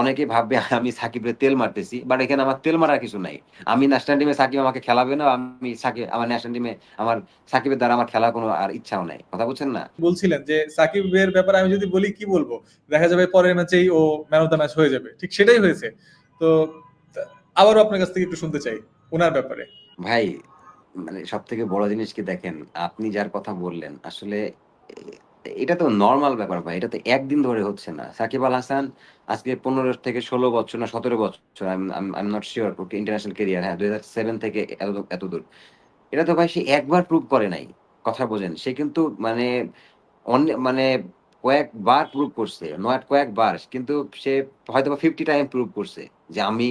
অনেকে ভাববে আমি সাকিবের তেল মারতেছি। বাট এখানে আমার তেল মারার কিছু নাই। আমি ন্যাশনাল টিমে সাকিব আমাকে খেলাবে না। আমি সাকিব আমার ন্যাশনাল টিমে আমার সাকিবের দ্বারা আমার খেলার কোনো আর ইচ্ছাও নাই। কথা বুঝছেন না? বলছিলেন যে সাকিবের ব্যাপারে আমি যদি বলি কি বলব দেখা যাবে পরের ম্যাচেই ও ম্যান অফ দ্য ম্যাচ হয়ে যাবে। ঠিক সেটাই হয়েছে। তো আবারও আপনার কাছ থেকে একটু শুনতে চাই উনার ব্যাপারে। ভাই মানে সব থেকে বড় জিনিস কি দেখেন, আপনি যার কথা বললেন আসলে এটা তো নরমাল ব্যাপার ভাই। এটা তো একদিন ধরে হচ্ছে না। সাকিব আল হাসান আজকে ১৫ থেকে ১৬ বছর না ১৭ বছর I not okay international career হ্যাঁ, ২০০৭ থেকে এত দূর এটা তো ভাই সে একবার প্রুভ করে নাই। কথা বোঝেন। সে কিন্তু মানে অনে মানে কয়েকবার প্রুভ করছে। নট কয়েকবার। কিন্তু সে হয়তোবা 50 টাইম প্রুভ করছে যে আমি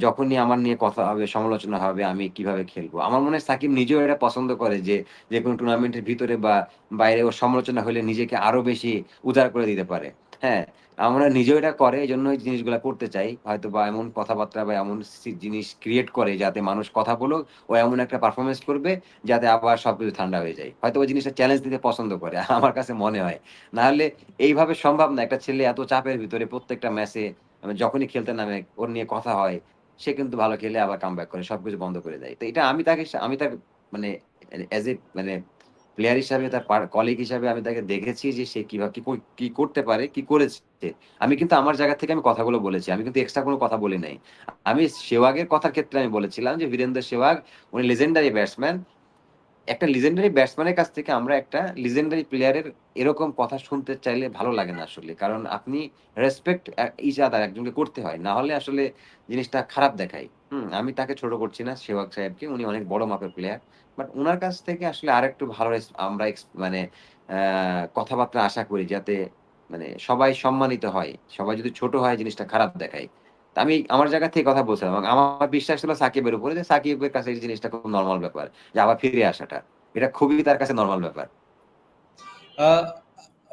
যখনই আমার নিয়ে কথা হবে, সমালোচনা হবে, আমি কীভাবে খেলব। আমার মনে হয় সাকিব নিজেও এটা পছন্দ করে যে, যেকোনো টুর্নামেন্টের ভিতরে বা বাইরে ওর সমালোচনা হলে নিজেকে আরও বেশি উজাড় করে দিতে পারে। হ্যাঁ? আমরা নিজেও এটা করে। এজন্যই জিনিসগুলা করতে চাই। হয়তো বা এমন কথাবার্তা বা এমন জিনিস ক্রিয়েট করে যাতে মানুষ কথা বলুক, ও এমন একটা পারফরমেন্স করবে যাতে আবার সবকিছু ঠান্ডা হয়ে যায়। হয়তো ওই জিনিসটা চ্যালেঞ্জ দিতে পছন্দ করে। আমার কাছে মনে হয়। নাহলে এইভাবে সম্ভব না। একটা ছেলে এত চাপের ভিতরে প্রত্যেকটা ম্যাচে মানে যখনই খেলতে নামে ওর নিয়ে কথা হয়। সে কিন্তু ভালো খেলে আবার কামব্যাক করে। সবকিছু বন্ধ করে দেয়। তো এটা আমি তাকে আমি তাকে মানে অ্যাজ এ মানে প্লেয়ার হিসাবে তার কলিগ হিসাবে আমি তাকে দেখেছি যে সে কীভাবে কি করতে পারে, কি করেছে। আমি কিন্তু আমার জায়গা থেকে আমি কথাগুলো বলেছি। আমি কিন্তু এক্সট্রা কোনো কথা বলি নাই। আমি সেওয়াগের কথার ক্ষেত্রে আমি বলেছিলাম যে বীরেন্দ্র সেওয়াগ উনি লেজেন্ডারি ব্যাটসম্যান। একটা লিজেন্ডারি ব্যাটসম্যানের কাছ থেকে আমরা একটা লিজেন্ডারি প্লেয়ারের এরকম কথা শুনতে চাইলে ভালো লাগে না আসলে। কারণ আপনি রেসপেক্ট ইচ আদার একজনকে করতে হয়। না হলে আসলে জিনিসটা খারাপ দেখায়। হুম? আমি তাকে ছোট করছি না সেওয়াগ সাহেবকে। উনি অনেক বড় মাপের প্লেয়ার। বাট ওনার কাছ থেকে আসলে আরেকটু ভালো আমরা মানে কথাবার্তা আশা করি যাতে মানে সবাই সম্মানিত হয়। সবাই যদি ছোট হয়, জিনিসটা খারাপ দেখায়। আমি আমার জায়গা থেকে কথা বলছিলাম আমার বিশ্বাস ছিল সাকিবের উপরে যে সাকিবের কাছে এই জিনিসটা খুব নরমাল ব্যাপার। যে আবার ফিরে আসাটা। এটা খুবই তার কাছে নরমাল ব্যাপার।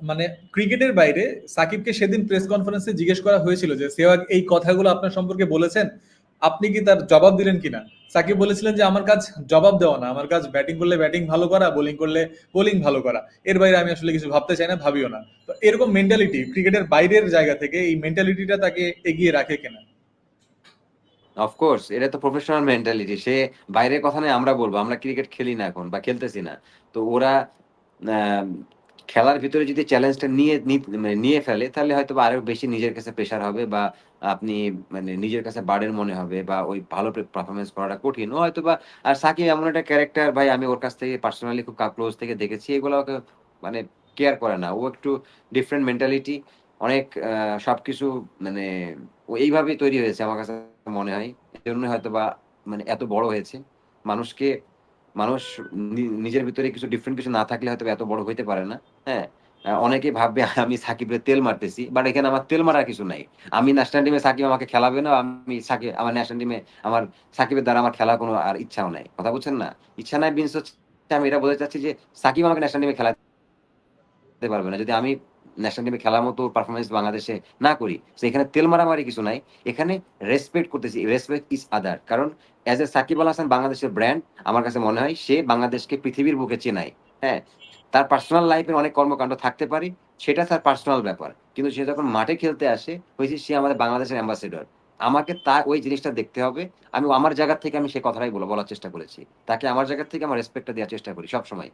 মানে ক্রিকেটের বাইরে সাকিবকে সেদিন প্রেস কনফারেন্সে জিজ্ঞেস করা হয়েছিল যে, "সেহওয়াগ এই কথাগুলো আপনার সম্পর্কে বলেছেন। আপনি কি তার জবাব দিলেন কিনা?" সাকিব বলেছিলেন যে, "আমার কাজ জবাব দেওয়া না। আমার কাজ ব্যাটিং করলে ব্যাটিং ভালো করা, বোলিং করলে বোলিং ভালো করা। এর বাইরে আমি আসলে কিছু ভাবতে চাই না, ভাবিও না।" তো এরকম মেন্টালিটি ক্রিকেটের বাইরের জায়গা থেকে এই মেন্টালিটিটা তাকে এগিয়ে রাখে কিনা? অফ কোর্স এটা তো প্রফেশনাল মেন্টালিটি। সে বাইরের কথা নয়, আমরা বলব আমরা ক্রিকেট খেলি না এখন বা খেলতেছি না। তো ওরা খেলার ভিতরে যদি চ্যালেঞ্জটা নিয়ে মানে নিয়ে ফেলে, তাহলে হয়তোবা আরও বেশি নিজের কাছে প্রেশার হবে বা আপনি মানে নিজের কাছে বার্ডেন মনে হবে বা ওই ভালো পারফরমেন্স করাটা কঠিন। ও হয়তোবা, আর সাকিব এমন একটা ক্যারেক্টার ভাই, আমি ওর কাছ থেকে পার্সোনালি খুব ক্লোজ থেকে দেখেছি। এগুলো মানে কেয়ার করে না। ও একটু ডিফারেন্ট মেন্টালিটি অনেক সবকিছু মানে ও এইভাবেই তৈরি হয়েছে আমার কাছে মনে হয়। এজন্যই হয়তোবা মানে এত বড় হয়েছে। মানুষকে, মানুষ নিজের ভিতরে কিছু ডিফারেন্ট কিছু না থাকলে হয়তোবা এত বড় হইতে পারে না। হ্যাঁ? আ অনেকেই ভাববে আমি সাকিবের তেল মারতেছি। বাট এখানে আমার তেল মারার কিছু নাই। আমি ন্যাশনাল টিমে সাকিব আমাকে খেলাবে না। আমি সাকিব, আমার ন্যাশনাল টিমে আমার সাকিবের দ্বারা আমার খেলার কোনো আর ইচ্ছাও নাই। কথা বুঝছেন না? ইচ্ছা নাই মিনস হচ্ছে আমি এটা বলতে চাচ্ছি যে, সাকিব আমাকে ন্যাশনাল টিমে খেলাতে পারবে না। যদি আমি ন্যাশনাল টিমে খেলার মতো পারফরম্যান্স বাংলাদেশে না করি। সো এখানে তেল মারামারি কিছু নাই। এখানে রেসপেক্ট করতেছি। Respect each other. কারণ অ্যাজ এ সাকিব আল হাসান বাংলাদেশের ব্র্যান্ড আমার কাছে মনে হয় সে বাংলাদেশকে পৃথিবীর বুকে চেনায়। হ্যাঁ? তার পার্সোনাল লাইফ অনেক কর্মকাণ্ড থাকতে পারে। সেটা তার পার্সোনাল ব্যাপার। কিন্তু সে যখন মাঠে খেলতে আসে, হয়েছে সে আমাদের বাংলাদেশের অ্যাম্বাসেডর। আমাকে তার ওই জিনিসটা দেখতে হবে। আমি আমার জায়গা থেকে আমি সে কথাটাই বলা, বলার চেষ্টা করেছি। তাকে আমার জায়গা থেকে আমার রেসপেক্টটা দেওয়ার চেষ্টা করি সবসময়।